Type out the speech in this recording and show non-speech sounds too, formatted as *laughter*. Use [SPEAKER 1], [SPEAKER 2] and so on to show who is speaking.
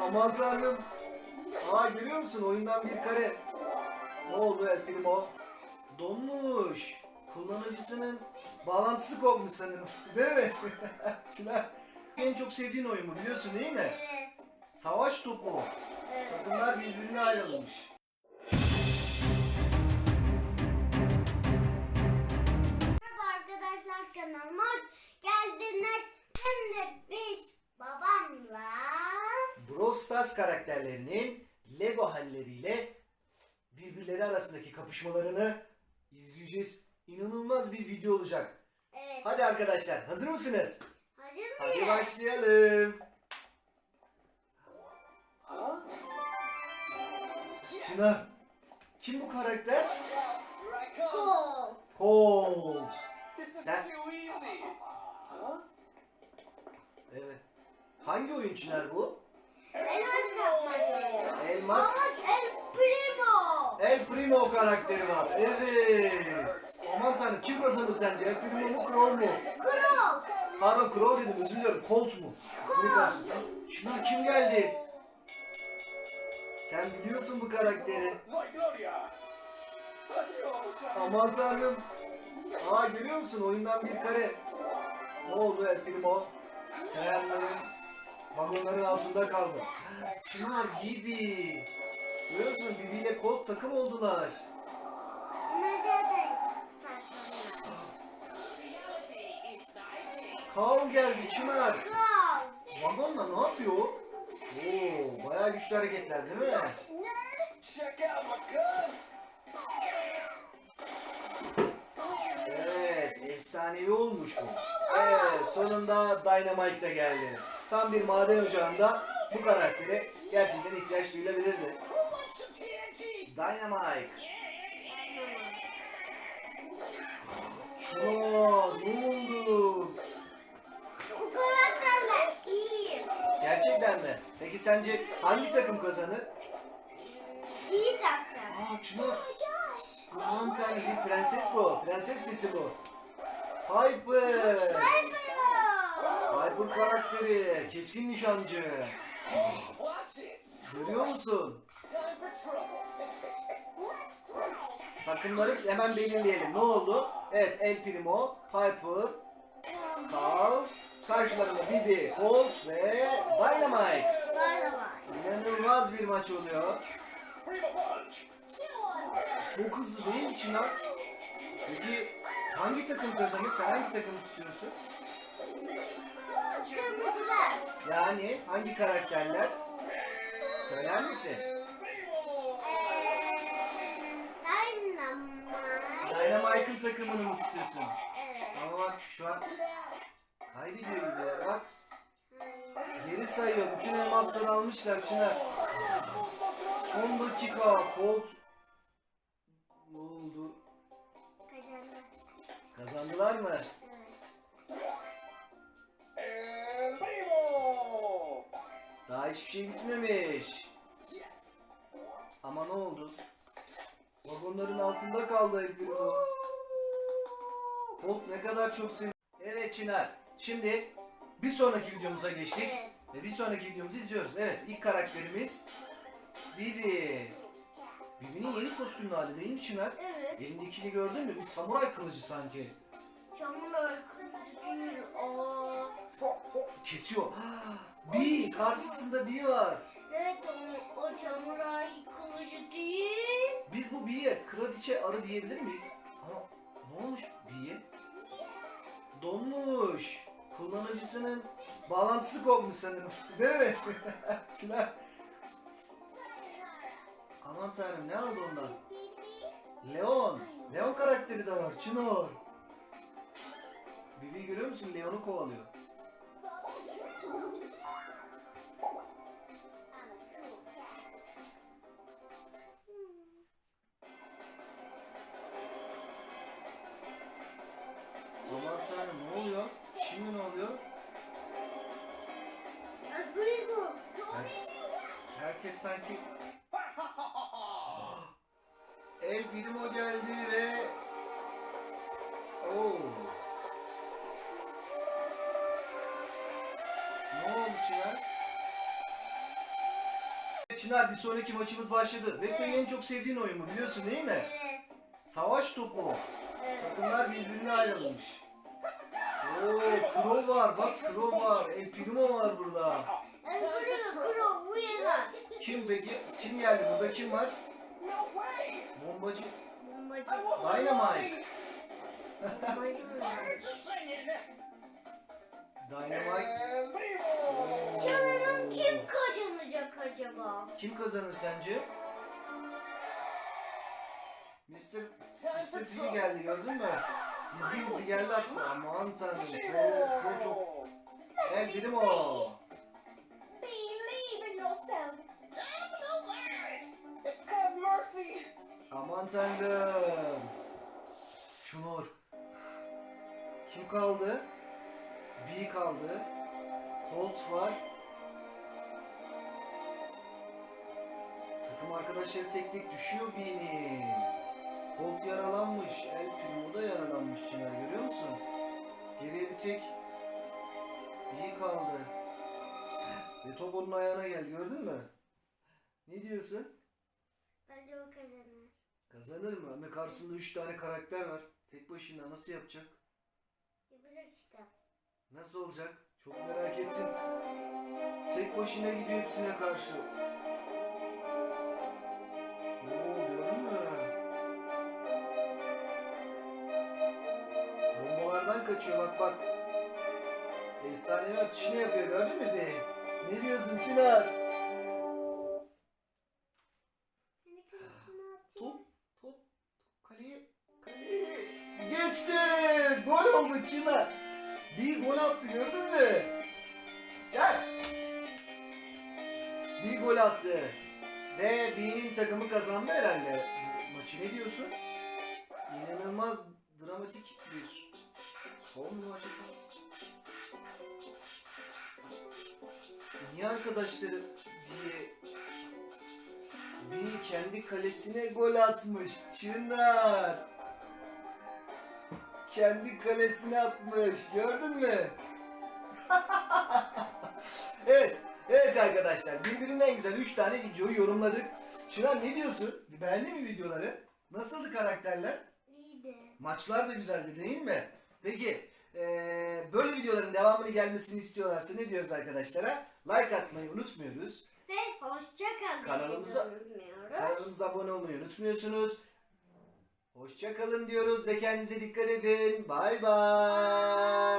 [SPEAKER 1] Aman tanrım. Aa görüyor musun oyundan bir kare. Ne oldu El Primo? Donmuş. Kullanıcısının bağlantısı kopmuş sanırım. *laughs* Değil mi? *laughs* Çınar. En çok sevdiğin oyun bu biliyorsun değil mi?
[SPEAKER 2] Evet.
[SPEAKER 1] Savaş topu.
[SPEAKER 2] Evet.
[SPEAKER 1] Takımlar birbirine ayrılmış.
[SPEAKER 2] Merhaba arkadaşlar kanalıma geldiniz. Şimdi biz babamla
[SPEAKER 1] Brawl Stars karakterlerinin Lego halleriyle birbirleri arasındaki kapışmalarını izleyeceğiz. İnanılmaz bir video olacak.
[SPEAKER 2] evet
[SPEAKER 1] Hadi arkadaşlar hazır mısınız?
[SPEAKER 2] hazır mıyız?
[SPEAKER 1] Hadi başlayalım. Çınar. Kim bu karakter? Colt.
[SPEAKER 3] This is
[SPEAKER 1] Sen-. Evet. Hangi oyun Çınar bu?
[SPEAKER 2] Elmas El Primo.
[SPEAKER 1] El Primo karakteri var. Evet. Aman tanrım kim kazandı sence? El Primo mu Crow mu?
[SPEAKER 2] Kuro.
[SPEAKER 1] Pardon Crow dedim özür dilerim. Colt mu? İsmi karşı. Çınar kim geldi? Sen biliyorsun bu karakteri. Aman tanrım. Aa görüyor musun oyundan bir kare. Ne oldu El Primo? Kayanların vagonların altında kaldı. Çınar Bibi. Görüyor musun Bibi ile Colt takım oldular. Kav geldi Çınar. Vagonla ne yapıyor? Oo, bayağı güçlü hareketler değil mi? Evet, efsanevi olmuş bu. Evet, sonunda Dynamite de geldi. Tam bir maden ocağında bu karaktere gerçekten ihtiyaç duyulabilirdi. Dynamite. Şuna ne oldu?
[SPEAKER 2] Bu karakterler iyi.
[SPEAKER 1] Gerçekten mi? Peki sence hangi takım kazanır?
[SPEAKER 2] İyi karakter.
[SPEAKER 1] Aa Çınar. Aman tanrım bir prenses bu. Prenses sesi bu. Piper.
[SPEAKER 2] Piper.
[SPEAKER 1] Karakteri. Keskin nişancı. Görüyor musun? Takımları hemen belirleyelim. Ne oldu? Evet El Primo, Piper, Carl, karşılarında Bibi, Colt ve Dynamite. İnanılmaz bir maç oluyor. Çok hızlı değil mi Çınar? Peki hangi takım kazanır? Sen hangi takımı tutuyorsun?
[SPEAKER 2] Kırmızılar.
[SPEAKER 1] Yani hangi karakterler? Söyler misin? Dynamite'ın takımını mı tutuyorsun?
[SPEAKER 2] Evet.
[SPEAKER 1] Ama bak şu an kaybediyor gibi ya. Bak geri sayıyor. Bütün elmasları almışlar Çınar. Son dakika Colt ne oldu?
[SPEAKER 2] Kazandı.
[SPEAKER 1] Kazandılar mı? Daha hiçbir şey bitmemiş. Ama ne oldu? Vagonların altında kaldı El Primo. Colt ne kadar çok sev... Evet Çınar. Şimdi bir sonraki videomuza geçtik. Ve bir sonraki videomuzu izliyoruz. Evet ilk karakterimiz Bibi. Bibi'nin yeni kostümlü hali değil mi Çınar?
[SPEAKER 2] Evet.
[SPEAKER 1] Elindekini gördün mü? Bir samuray kılıcı sanki.
[SPEAKER 2] Çamur değil. Aa.
[SPEAKER 1] Kesiyor. *gasps* Bi karşısında Bi var.
[SPEAKER 2] Evet o, o samuray kılıcı değil.
[SPEAKER 1] Biz bu Bi'ye kraliçe arı diyebilir miyiz? Ama ne olmuş Bi'ye? Donmuş. Kullanıcısının bağlantısı kopmuş sanırım. *laughs* Değil mi? *laughs* Çınar. Aman tanrım ne oldu ondan? Leon. Leon karakteri de var. Çınar. Bibi görüyor musun? Leon'u kovalıyor. Aman tanrım ne oluyor? Şimdi ne oluyor? Herkes sanki El Primo geldi ve Oo. Ne oldu Çınar? Çınar bir sonraki maçımız başladı. Ve senin en çok sevdiğin oyun bu biliyorsun değil mi?
[SPEAKER 2] Evet.
[SPEAKER 1] Savaş topu.
[SPEAKER 2] Evet.
[SPEAKER 1] Takımlar birbirine ayrılmış. Oo, Kuro var. Bak Kuro var. El Primo var burada.
[SPEAKER 2] Ben buraya kuro buraya.
[SPEAKER 1] Kim peki? Kim geldi? Burada kim var? Bombacı.
[SPEAKER 2] Bombacı.
[SPEAKER 1] Dynamite.
[SPEAKER 2] Bombacı mı?
[SPEAKER 1] Dynamite.
[SPEAKER 2] Sanırım kim kazanacak acaba?
[SPEAKER 1] Kim kazanır sence? Mr. Mr. P
[SPEAKER 3] trouble.
[SPEAKER 1] geldi gördün mü? Gizli gizli geldi hatta. Aman tanrım. Kuro çok... El Primo.
[SPEAKER 2] Believe
[SPEAKER 1] Aman tanrım. Şunur. Kim kaldı? B kaldı. Colt var. Takım arkadaşları tek tek düşüyor B'nin. Colt yaralanmış. El Primo da yaralanmış Çınar görüyor musun? Geriye bir tek B kaldı. Ve top onun ayağına geldi gördün mü? Ne diyorsun?
[SPEAKER 2] Bence o kazanır.
[SPEAKER 1] Kazanır mı? Ama karşısında 3 tane karakter var. Tek başına nasıl yapacak?
[SPEAKER 2] Yapacak işte.
[SPEAKER 1] Nasıl olacak? Çok merak ettim. Tek başına gidiyor hepsine karşı. Oo gördün mü? Bombalardan kaçıyor bak bak. Efsanevi atışını yapıyor gördün mü be? Ne diyorsun Çınar? Geçti! Gol oldu Çınar. Bir gol attı gördün mü? Çak! Bir gol attı. Ve B'nin takımı kazandı herhalde. Bu Maçı ne diyorsun? İnanılmaz dramatik bir son maç. Niye arkadaşları diye bir kendi kalesine gol atmış. Çınar. Kendi kalesine atmış. Gördün mü? *laughs* evet. Evet arkadaşlar. Birbirinden güzel 3 tane videoyu yorumladık. Çınar ne diyorsun? Beğendin mi videoları? Nasıldı karakterler?
[SPEAKER 2] İyiydi.
[SPEAKER 1] Maçlar da güzeldi değil mi? Peki eee, böyle videoların devamını gelmesini istiyorlarsa ne diyoruz arkadaşlara? Like atmayı unutmuyoruz.
[SPEAKER 2] Ve hoşça kalın.
[SPEAKER 1] Kanalımıza-. Kanalımıza abone olmayı unutmuyorsunuz. Hoşça kalın diyoruz ve kendinize dikkat edin. Bay bay.